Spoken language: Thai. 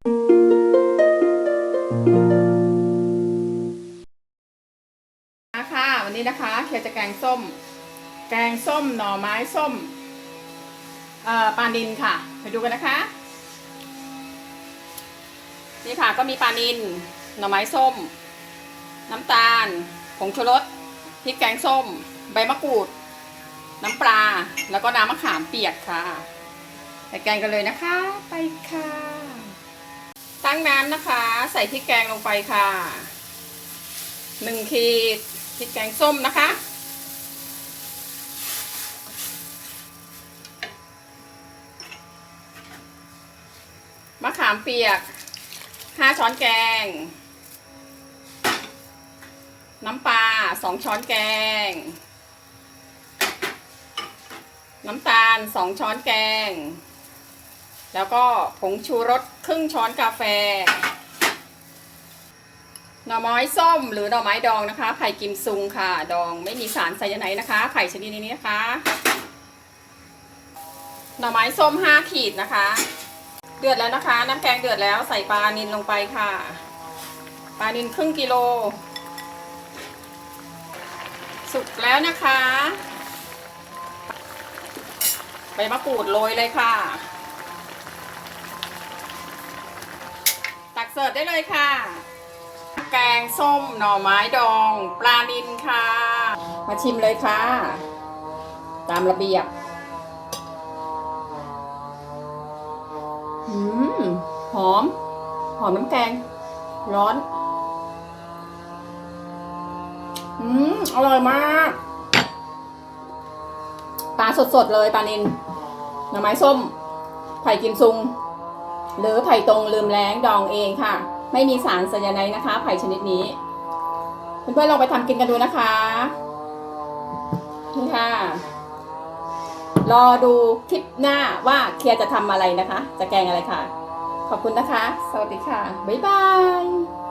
นะคะวันนี้นะคะเคียจะแกงส้ม แกงส้มหน่อไม้ส้มเอ่อปลานินค่ะ ไปดูกันนะคะ นี่ค่ะก็มีปลานินหน่อไม้ส้ม น้ำตาล ผงชูรสพริกแกงส้ม ใบมะกรูด น้ำปลา แล้วก็น้ำมะขามเปียกค่ะไปแกงกันเลยนะคะ ไปค่ะ งน้ำนะคะ ใส่พริกแกงลงไปค่ะหนึ่งขีดพริกแกงส้มนะคะ มะขามเปียกห้าช้อนแกง น้ำปลาสองช้อนแกง น้ำตาลสองช้อนแกง แล้วก็ผงชูรสครึ่งช้อนกาแฟ หน่อไม้ส้มหรือหน่อไม้ดองนะคะไผ่กิมซุงค่ะ ดองไม่มีสารไซยาไนด์นะคะไผ่ชนิดนี้นะคะ หน่อไม้ส้มห้าขีดนะคะ เดือดแล้วนะคะ น้ำแกงเดือดแล้วใส่ปลานินลงไปค่ะ ปลานินครึ่งกิโล สุกแล้วนะคะใบมะกรูดโรยเลยค่ะ เสิร์ฟได้เลยค่ะ แกงส้มหน่อไม้ดอง ปลานินค่ะ มาชิมเลยค่ะ ตามระเบียบ อืม หอม หอมน้ำแกง ร้อน อืม อร่อยมาก ปลาสดๆเลยปลานินหน่อไม้ส้มไผ่กิมซุง หรือไผ่ตรงลืมแรงดองเองค่ะ ไม่มีสารไซยาไนด์นะคะ ไผ่ชนิดนี้ เพื่อนๆลองไปทำกินกันดูนะคะนี่ค่ะ รอดูคลิปหน้าว่าเคลียร์จะทำอะไรนะคะ จะแกงอะไรค่ะ ขอบคุณนะคะ สวัสดีค่ะ บ๊ายบาย